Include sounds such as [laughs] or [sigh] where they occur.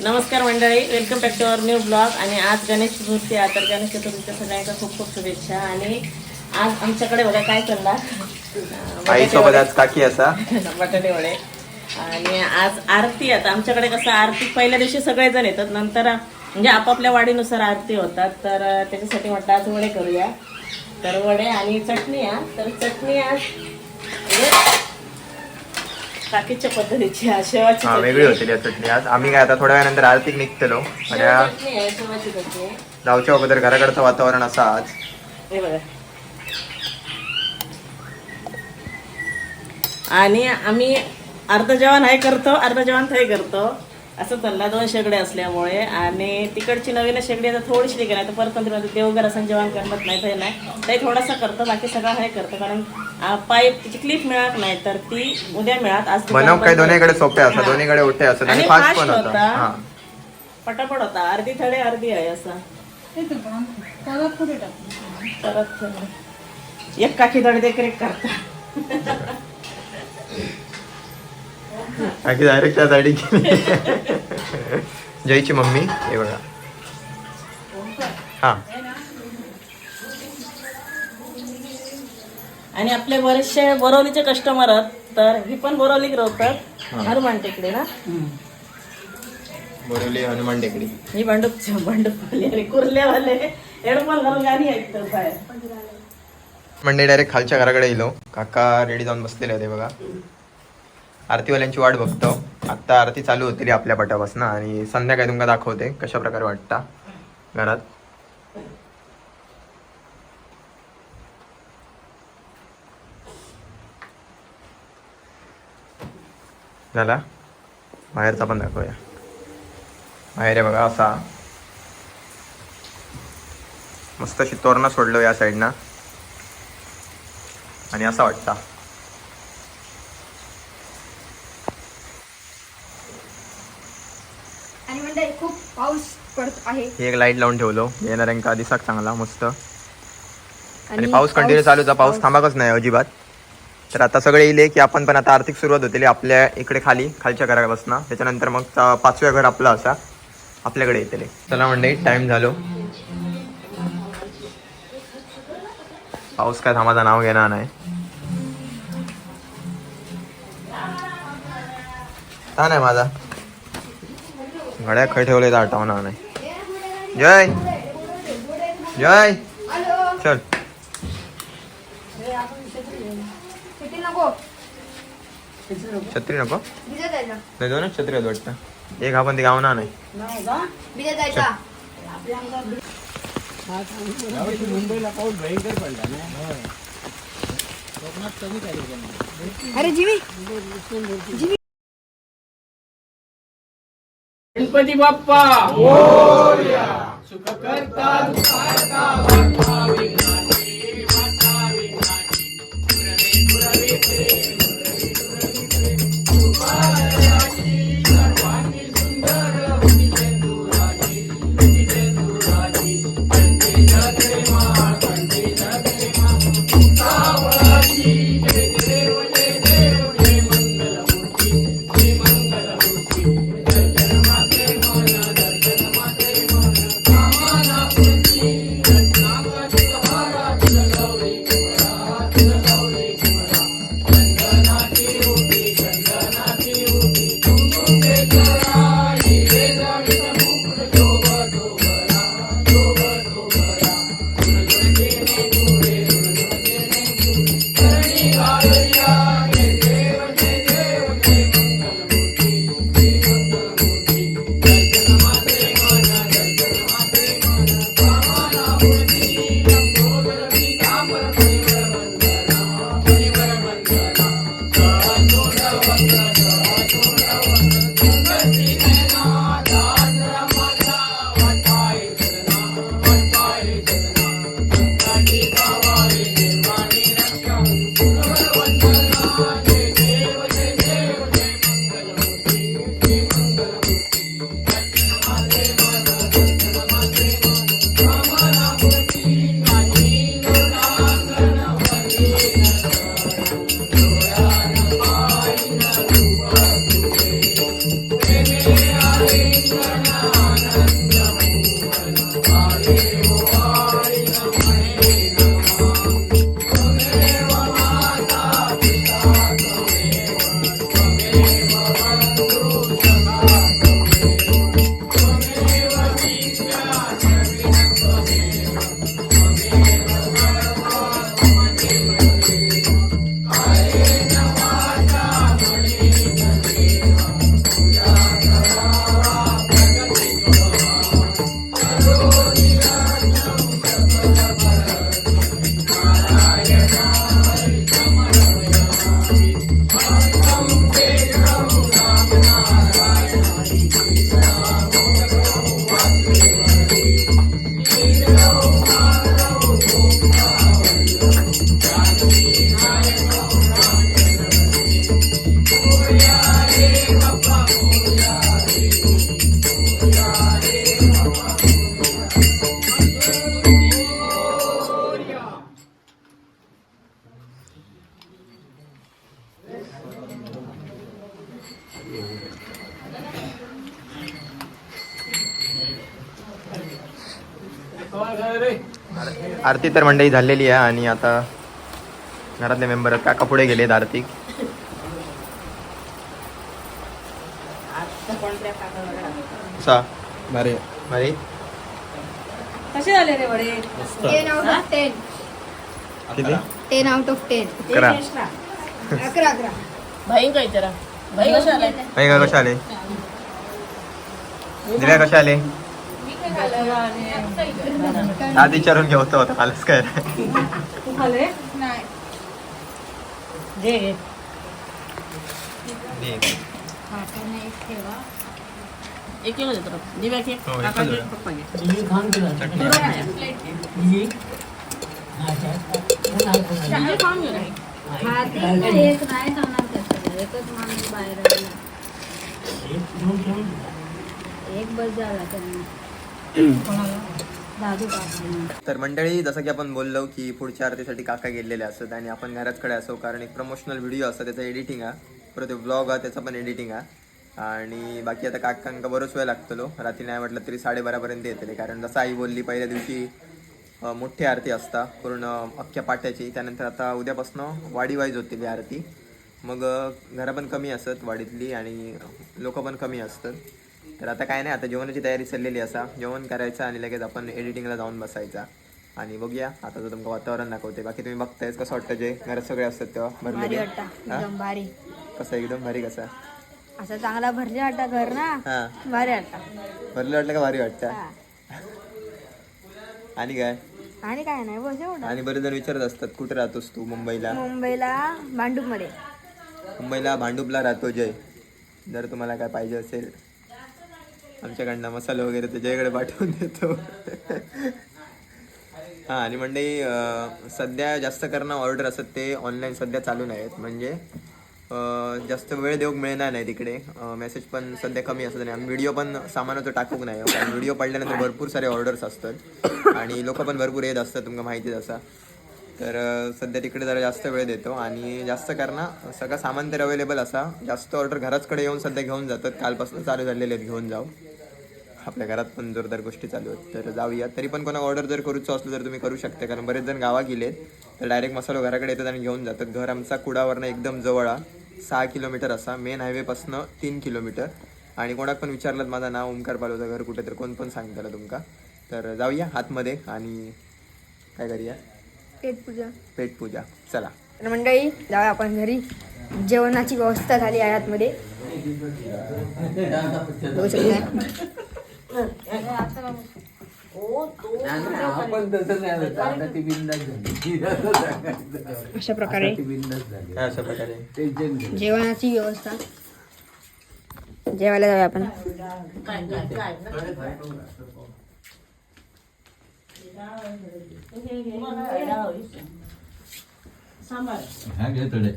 नमस्कार मंडळी welcome back to our new blog आणि आज गणेश चतुर्थी आहे. तर गणेश चतुर्थीच्या सगळ्यांका खूप खूप शुभेच्छा. आणि आज आमच्याकडे बघा काय चालला आई सोबत आज काकी असा. [laughs] बटाटे वडे. आणि आज आरती आता आमच्याकडे कसं आरती पहिल्या दिवशी सगळेजण येतात. नंतर म्हणजे आपापल्या वाडीनुसार आरती होतात. तर त्याच्यासाठी म्हटलं आज वडे करूया. तर वडे आणि चटणी आहे. तर चटणी आज काकीच्या पद्धतीची शेवाची हा चटणी. वेगळी होती या चटणी. आज आम्ही काय आता थोड्या वेळानंतर आरतीक निघतलो. माझ्या चटणी आहे शेवाची चटणी आहे. गावच्या अगोदर घराकडचं वातावरण असं आज. हे बघा. आणि आम्ही अर्ध जेवण हे करतो अर्ध जेवण ते करतो. असं चाललं दोन शेगडे असल्यामुळे. आणि तिकडची नवीन शेगडी आता थोडीशी निघाली तर परत मध्ये देवघर असं जेवण करत नाही ते नाही. ते थोडासा करतो बाकी सगळं हे करतो कारण पाईप तिची क्लिप मिळत नाही तर ती उद्या मिळत आज बनव काय दोन्हीकडे. सोपे असतात. दोन्हीकडे ओटे असतात आणि फास्ट पण होता. हा. पटापट होता. अर्धी थडे अर्धी आहे असं. परत एक काकी थोडी देखरेख करता बाकी डायरेक्ट जयची मम्मी हे बघा. हा. आणि आपले बरेचसे बोरवलीचे कस्टमर आहेत तर ही पण बोरवली राहतात हनुमान टेकडे ना? बोरवली हनुमान टेकडी. ही भांडूप भांडूपवाले हेडफोन घालून गाणी ऐकतात बाहेर. म्हणजे डायरेक्ट खालच्या घराकडे येलो काका रेडी जाऊन बसलेले होते बघा. आरतीवाल्यांची वाट बघतो. आत्ता आरती चालू होती आपल्या पटापासून आणि संध्याकाळी तुमका दाखवते कशा प्रकारे वाटता. घरात. झाला बाहेरचा पण दाखवूया. बाहेर आहे बघा असा. मस्त अशी तोरणं सोडलो या साईडनं आणि असा वाटता. आणि म्हणजे खूप पाऊस पडत आहे. एक लाइट लावून ठेवलो. येणाऱ्यांका दिसाक चांगला मस्त. आणि पाऊस कंटिन्यू चालूचा. पाऊस. थांबाकच नाही अजिबात. तर आता सगळे येईल की आपण पण आता आर्थिक सुरुवात होतेली आपल्या इकडे खाली खालच्या घरापासून. त्याच्यानंतर मग पाचव्या घर आपलं असा. आपल्याकडे येतील चला म्हणजे टाइम झालो. पाऊस काय थांबाचा नाव घेणार नाही. छान नाही माझा? घड्या खय ठेवले तर आठवणार नाही. जय! जय! चल. किती नको. छत्री नको? भिजत जायचा नाही दोनच छत्री आहेत वाटतं. एक आपण ती गावणार नाही. भिजत जायचा अरे जिमी. गणपती बाप्पा. सुख Bye. आरती तर मंडळी झालेली आहे आणि आता घरातले मेंबर काका पुढे गेलेत आरती. आता कोणत्या काकाला कसा भारी. भारी. कसे झाले रे वडे? टेन आउट ऑफ टेन किती? टेन आउट ऑफ टेन अकरा. अकरा अकरा. भाई काय जरा भाई कसे आले? नाही का कशा आले? दिल्या कशा आले? आज विचारून घेऊ होता मलाच काय नाही. एक देतो. दिव्या हो, काका एकच. पप्पा खाऊन घेऊ. एक नाही खाणार माणूस बाहेर. एक बस झाला त्यांना. तर मंडळी जसं की आपण बोललो की पुढच्या आरतीसाठी काका गेलेले असत आणि आपण घरातकडे असो कारण एक प्रमोशनल व्हिडिओ असतो त्याचं एडिटिंग आहे. परत ब्लॉग आहे त्याचं पण एडिटिंग आहे. आणि बाकी आता काकांका बरोच वेळ लागतलो. रात्री नाही म्हटलं तरी साडेबारापर्यंत येतले कारण जसं आई बोलली पहिल्या दिवशी मोठी आरती असता पूर्ण अख्ख्या पाट्याची. त्यानंतर आता उद्यापासून वाडी वाईज होती आरती. मग घरं पण कमी असत वाडीतली आणि लोक पण कमी असतात. तर आता काय नाही आता जेवणाची तयारी चाललेली असा. जेवण करायचं आणि लगेच आपण एडिटिंगला जाऊन बसायचा. आणि बघूया आता तर तुमचं वातावरण दाखवते बाकी तुम्ही बघतायच कसं वाटतं जे? घरात सगळे असतात तेव्हा भारी भरलेले वाटता? एकदम भारी. कसं एकदम भारी कसा? असं चांगला भरले वाटता घर ना? हा. भारी वाटता. भरलं वाटलं का भारी वाटतं. आणि काय? आणि काय नाही बस एवढं. आणि बरेच जण विचारत असतात कुठे राहतोस तू मुंबईला? मुंबईला भांडूपमध्ये मुंबईला भांडुपला राहतो जय. जर तुम्हाला काय पाहिजे असेल आमच्याकडनं मसाला वगैरे त्याच्याकडे पाठवून देतो. हां आणि मंडळी सध्या जास्त करणं ऑर्डर असत ते ऑनलाईन सध्या चालू नाहीत म्हणजे जास्त वेळ देऊक मिळणार नाही तिकडे. मेसेज पण सध्या कमी असतात आणि आम्ही व्हिडिओ पण सामानाचं टाकूक नाही. कारण व्हिडिओ पडल्यानंतर भरपूर सारे ऑर्डर्स असतात. आणि लोक पण भरपूर येत असतात तुमका माहितीच असा. तर सध्या तिकडे जरा जास्त वेळ देतो. आणि जास्त करणं सगळं सामान तर अवेलेबल असा. जास्त ऑर्डर घराचकडे येऊन सध्या घेऊन जातात. कालपासून चालू झालेले आहेत घेऊन जाऊ आपल्या घरात पण जोरदार गोष्टी चालू आहेत. तर जाऊया. तरी पण कोणा ऑर्डर जर करूचं असलं तर तुम्ही करू शकता. कारण बरेच जण गावा गेलेत. तर डायरेक्ट मसालो घराकडे येतात आणि घेऊन जातात. घर आमचा कुडावरनं एकदम जवळ. सहा किलोमीटर असा. मेन हायवेपासनं तीन किलोमीटर. आणि कोणाक पण विचारलं माझं नाव ओमकार पालवचं घर कुठे तर कोण पण सांगताला तुमका. तर जाऊया आतमध्ये आणि काय करूया? पेट पूजा. पेट पूजा. चला. तर मंडळी जाऊया आपण घरी. जेवणाची व्यवस्था झाली आहे आतमध्ये. आपण तसं नाही होत. आता ती बिंदास झाली अशा प्रकारे ती बिंदास झाली काय अशा प्रकारे टेन्शन घे जेवणाची व्यवस्था जेवायला जाऊया आपण काय काय काय सांभाळ हा घे थोडे.